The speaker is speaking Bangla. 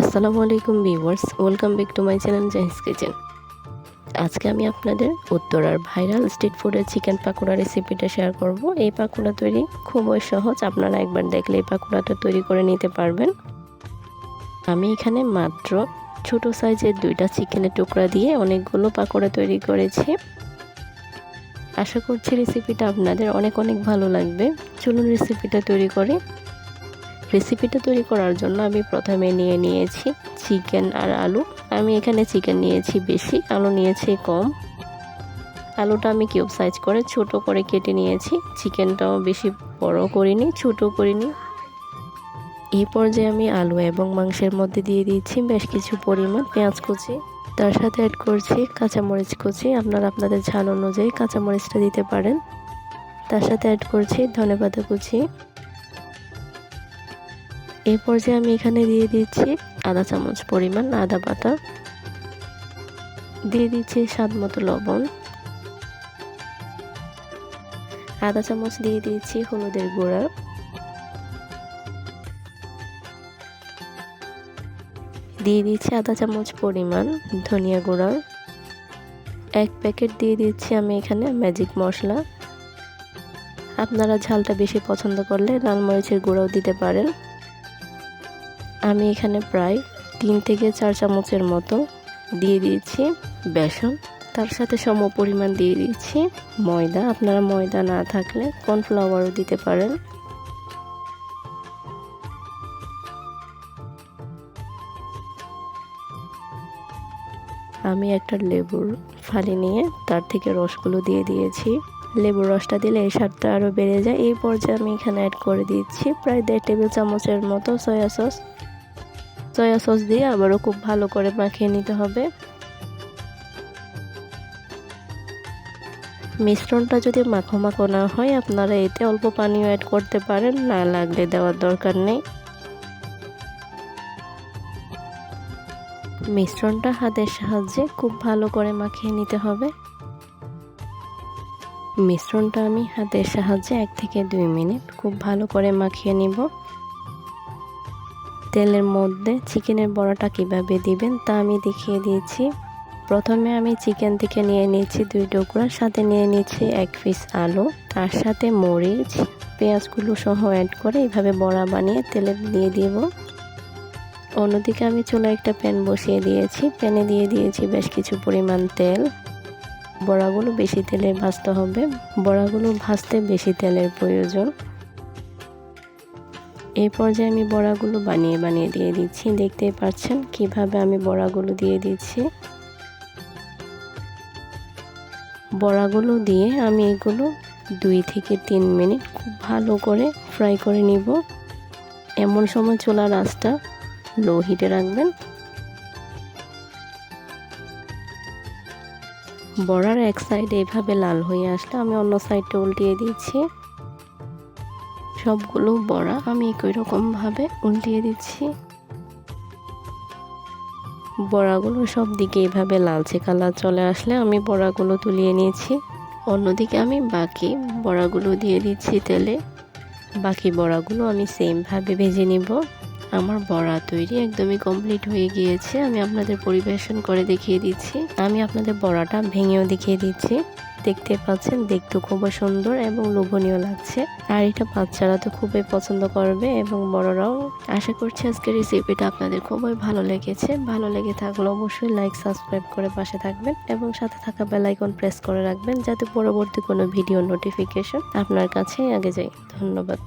আসসালামু আলাইকুম viewers, welcome back to my channel Jahi's kitchen. আজকে আমি আপনাদের উত্তরার ভাইরাল স্ট্রিট ফুডের চিকেন পাকোড়া রেসিপিটা শেয়ার করব। এই পাকোড়া তৈরি খুবই সহজ, আপনারা একবার দেখলে এই পাকোড়াটা তৈরি করে নিতে পারবেন। আমি এখানে মাত্র ছোট সাইজের দুইটা চিকেনের টুকরা দিয়ে অনেকগুলো পাকোড়া তৈরি করেছি। আশা করছি রেসিপিটা আপনাদের অনেক অনেক ভালো লাগবে। চলুন রেসিপিটা তৈরি করি। রেসিপিটা তৈরি করার জন্য আমি প্রথমে নিয়ে নিয়েছি চিকেন আর আলু। আমি এখানে চিকেন নিয়েছি বেশি, আলু নিয়েছি কম। আলুটা আমি কিউব সাইজ করে ছোট করে কেটে নিয়েছি। চিকেনটাও বেশি বড় করিনি, ছোট করিনি। এই পর্যায়ে আমি আলু এবং মাংসের মধ্যে দিয়ে দিচ্ছি বেশ কিছু পরিমাণ পেঁয়াজ কুচি। তার সাথে অ্যাড করছি কাঁচামরিচ কুচি। আপনারা আপনাদের ঝাল অনুযায়ী কাঁচামরিচটা দিতে পারেন। তার সাথে অ্যাড করছি ধনেপাতা কুচি। এই পর্যায়ে আমি এখানে দিয়ে দিচ্ছি আধা চামচ পরিমাণ আদা পাতা দিয়ে দিচ্ছি স্বাদ মতো লবণ। আধা চামচ দিয়ে দিচ্ছি হলুদের গুঁড়া। দিয়ে দিচ্ছি আধা চামচ পরিমাণ ধনিয়া গুঁড়া। এক প্যাকেট দিয়ে দিচ্ছি আমি এখানে ম্যাজিক মশলা। আপনারা ঝালটা বেশি পছন্দ করলে লাল মরিচের গুঁড়াও দিতে পারেন। আমি এখানে প্রায় তিন থেকে চার চামচের মতো দিয়ে দিয়েছি বেসন। তার সাথে সম পরিমাণ দিয়ে দিচ্ছি ময়দা। আপনারা ময়দা না থাকলে কর্নফ্লাওয়ারও দিতে পারেন। আমি একটা লেবুর ফালি নিয়ে তার থেকে রসগুলো দিয়ে দিয়েছি। লেবুর রসটা দিলে এই স্বাদটা আরও বেড়ে যায়। এই পর্যায়ে আমি এখানে অ্যাড করে দিচ্ছি প্রায় দেড় টেবিল চামচের মতো সয়া সস সয়া সস দিয়ে আবারও খুব ভালো করে মাখিয়ে নিতে হবে। মিশ্রণটা যদি মাখো মাখো না হয়, আপনারা এতে অল্প পানিও অ্যাড করতে পারেন, না লাগলে দেওয়ার দরকার নেই। মিশ্রণটা হাতের সাহায্যে খুব ভালো করে মাখিয়ে নিতে হবে। মিশ্রণটা আমি হাতের সাহায্যে এক থেকে দুই মিনিট খুব ভালো করে মাখিয়ে নিব। তেলের মধ্যে চিকেনের বড়াটা কীভাবে দিবেন তা আমি দেখিয়ে দিয়েছি। প্রথমে আমি চিকেন থেকে নিয়ে নিয়েছি দুই টুকরা, সাথে নিয়ে নিচ্ছি এক পিস আলু, তার সাথে মরিচ, পেঁয়াজগুলো সহ অ্যাড করে এইভাবে বড়া বানিয়ে তেলে দিয়ে দিব। অন্যদিকে আমি চুলা একটা প্যান বসিয়ে দিয়েছি, প্যানে দিয়ে দিয়েছি বেশ কিছু পরিমাণ তেল। বড়াগুলো বেশি তেলে ভাজতে হবে, বড়াগুলো ভাজতে বেশি তেলের প্রয়োজন। এই পর্যায়ে আমি বড়াগুলো বানিয়ে বানিয়ে দিয়ে দিচ্ছি। দেখতেই পাচ্ছেন কীভাবে আমি বড়াগুলো দিয়ে দিচ্ছি। বড়াগুলো দিয়ে আমি এগুলো দুই থেকে তিন মিনিট খুব ভালো করে ফ্রাই করে নিব। এমন সময় চুলার আঁচটা লো হিটে রাখবেন। বড়ার এক সাইড এইভাবে লাল হয়ে আসলে আমি অন্য সাইডটা উল্টিয়ে দিচ্ছি। সবগুলো বড়া আমি একই রকমভাবে উল্টিয়ে দিচ্ছি। বড়াগুলো সব দিকে এভাবে লালচে কালার চলে আসলে আমি বড়াগুলো তুলিয়ে নিয়েছি। অন্যদিকে আমি বাকি বড়াগুলো দিয়ে দিচ্ছি তেলে। বাকি বড়াগুলো আমি সেমভাবে ভেজে নিব। আমার বড়া তৈরি একদমই কমপ্লিট হয়ে গিয়েছে। আমি আপনাদের পরিবেশন করে দেখিয়ে দিচ্ছি। আমি আপনাদের বড়াটা ভেঙেও দেখিয়ে দিচ্ছি। দেখতে পাচ্ছেন, দেখতে খুবই সুন্দর এবং লোভনীয় লাগছে। আর এটা বাচ্চারা তো খুবই পছন্দ করবে এবং বড়রাও। আশা করছি আজকের রেসিপিটা আপনাদের খুবই ভালো লেগেছে। ভালো লেগে থাকলে অবশ্যই লাইক সাবস্ক্রাইব করে পাশে থাকবেন এবং সাথে থাকা বেলাইকন প্রেস করে রাখবেন যাতে পরবর্তী কোনো ভিডিও নোটিফিকেশন আপনার কাছে আগে যায়। ধন্যবাদ।